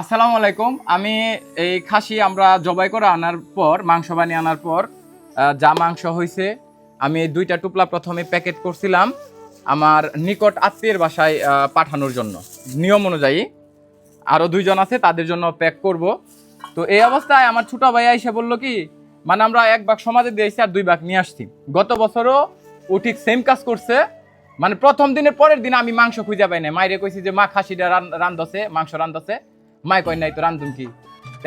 আসসালামু আলাইকুম। আমি এই খাসি আমরা জবাই করে আনার পর, মাংস বানিয়ে আনার পর যা মাংস হয়েছে আমি দুইটা টুকলা প্রথমে প্যাকেট করছিলাম আমার নিকট আত্মীয়ের বাসায় পাঠানোর জন্য। নিয়ম অনুযায়ী আরও দুইজন আছে, তাদের জন্য প্যাক করব। তো এই অবস্থায় আমার ছোট ভাইয়া এসে বলল কি মানে আমরা এক ভাগ সমাজে দিয়েছি আর দুই ভাগ নিয়ে আসছি। গত বছরও ও ঠিক সেম কাজ করছে। মানে প্রথম দিনের পরের দিন আমি মাংস খুঁজে পাই না মাইরে কইছি যে, মা, খাসিটা রান রান্ধছে, মাংস রান্ধছে। মাই কই নাই তো রান্ধুম কি?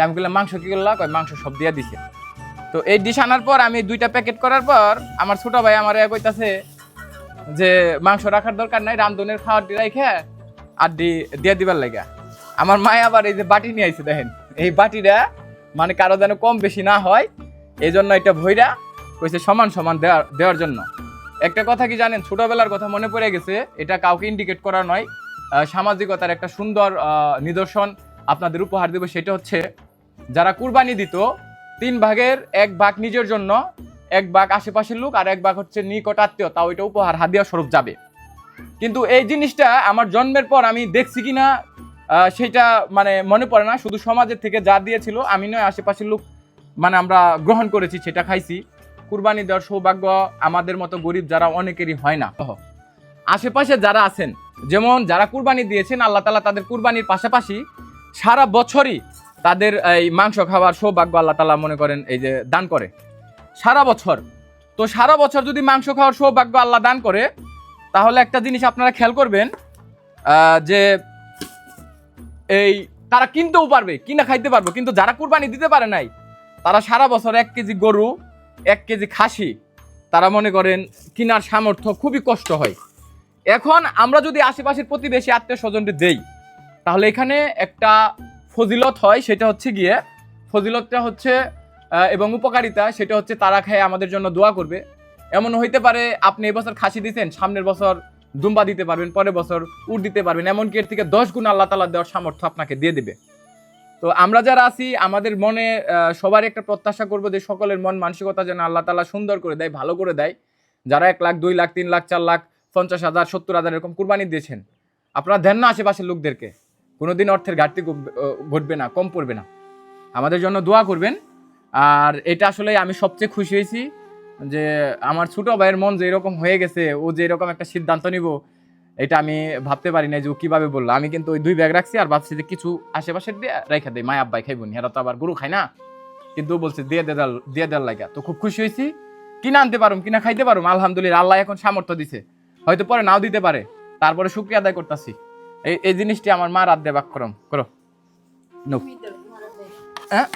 আমি বললাম মাংস কি করলা? কয়, মাংস সব দিয়া দিছে। তো এই ডিশ আনার পর আমি দুইটা প্যাকেট করার পর আমার ছোট ভাই আমার কইতাছে যে, মাংস রাখার দরকার নাই, রান্ধনের খাওয়ার রাইখে আর দি, দিয়ে দিবার লাগা। আমার মায় আবার এই যে বাটি নিয়ে আইছে, দেখেন। এই বাটিটা মানে কারও যেন কম বেশি না হয় এই জন্য এটা ভইরা কইছে সমান সমান দেওয়ার দেওয়ার জন্য। একটা কথা কি জানেন, ছোটবেলার কথা মনে পড়ে গেছে, এটা কাউকে ইন্ডিকেট করা নয়। সামাজিকতার একটা সুন্দর নিদর্শন। আপনাদের উপহার দেবো সেটা হচ্ছে, যারা কুরবানি দিত, তিন ভাগের এক ভাগ নিজের জন্য, এক ভাগ আশেপাশের লোক আর এক ভাগ হচ্ছে নিকট আত্মীয়, তাও এটা উপহার, হাদিয়া স্বরূপ যাবে। কিন্তু এই জিনিসটা আমার জন্মের পর আমি দেখছি কি না সেটা মানে মনে পড়ে না, শুধু সমাজের থেকে যা দিয়েছিল, আমি নয়, আশেপাশের লোক মানে আমরা গ্রহণ করেছি, সেটা খাইছি। কুরবানি দেওয়ার সৌভাগ্য আমাদের মতো গরিব যারা অনেকেরই হয় না। আশেপাশে যারা আছেন, যেমন যারা কুরবানি দিয়েছেন, আল্লাহ তালা তাদের কুরবানির পাশাপাশি সারা বছরই তাদের এই মাংস খাওয়ার সৌভাগ্য আল্লাহ তালা মনে করেন এই যে দান করে। সারা বছর। তো সারা বছর যদি মাংস খাওয়ার সৌভাগ্য আল্লাহ দান করে, তাহলে একটা জিনিস আপনারা খেয়াল করবেন যে এই তারা কিনতেও পারবে, কিনা খাইতে পারবে, কিন্তু যারা কুরবানি দিতে পারে নাই, তারা সারা বছর এক কেজি গরু, এক কেজি খাসি, তারা মনে করেন কিনার সামর্থ্য খুবই কষ্ট হয়। এখন আমরা যদি আশেপাশের প্রতিবেশী আত্মীয় স্বজনকে দেই তাহলে এখানে একটা ফজিলত হয়, সেটা হচ্ছে গিয়ে, ফজিলতটা হচ্ছে এবং উপকারিতা, সেটা হচ্ছে তারা খেয়ে, আমাদের জন্য দোয়া করবে। এমন হইতে পারে, আপনি এবছর খাসি দিতেন সামনের বছর দুম্বা দিতে পারবেন, পরের বছর উট দিতে পারবেন, এমনকি এর থেকে দশ গুণ আল্লাহ তালা দেওয়ার সামর্থ্য আপনাকে দিয়ে দেবে। তো আমরা যারা আছি, আমাদের মনে সবার একটা প্রত্যাশা করব যে সকলের মন মানসিকতা যেন আল্লাহ তালা সুন্দর করে দেয়, ভালো করে দেয়। যারা এক লাখ, দুই লাখ, তিন লাখ, চার লাখ, পঞ্চাশ হাজার, সত্তর হাজার এরকম কুরবানি দিয়েছেন, আপনারা দেন না আশেপাশের লোকদেরকে। কোনোদিন অর্থের ঘাটতি ঘটবে- না, কম পড়বে না। আমাদের জন্য দোয়া করবেন। আর এটা আসলে আমি সবচেয়ে খুশি হয়েছি যে আমার ছোট ভাইয়ের মন যে এরকম হয়ে গেছে, ও যে এরকম একটা সিদ্ধান্ত নিব, এটা আমি ভাবতে পারি না যে ও কীভাবে বলল। আমি কিন্তু ওই দুই ব্যাগ রাখছি আর ভাবছি যে কিছু আশেপাশে দিয়ে রেখে দেয় মায় আব্বাই খাইবুন হেরা তো আবার গরু খায় না। কিন্তু বলছে, দিয়ে দেদাল দিয়ে দেওয়ার লাগা। তো খুব খুশি হয়েছি। কিনা আনতে পারুম, কিনা খাইতে পারুম। আলহামদুলিল্লাহ, আল্লাহ এখন সামর্থ্য দিছে। হয়তো পরে নাও দিতে পারে। তারপরে শুক্রিয়া আদায় করতেছি। এই জিনিসটি আমার মা রাত দেবাক করম করো। নো। হ্যাঁ?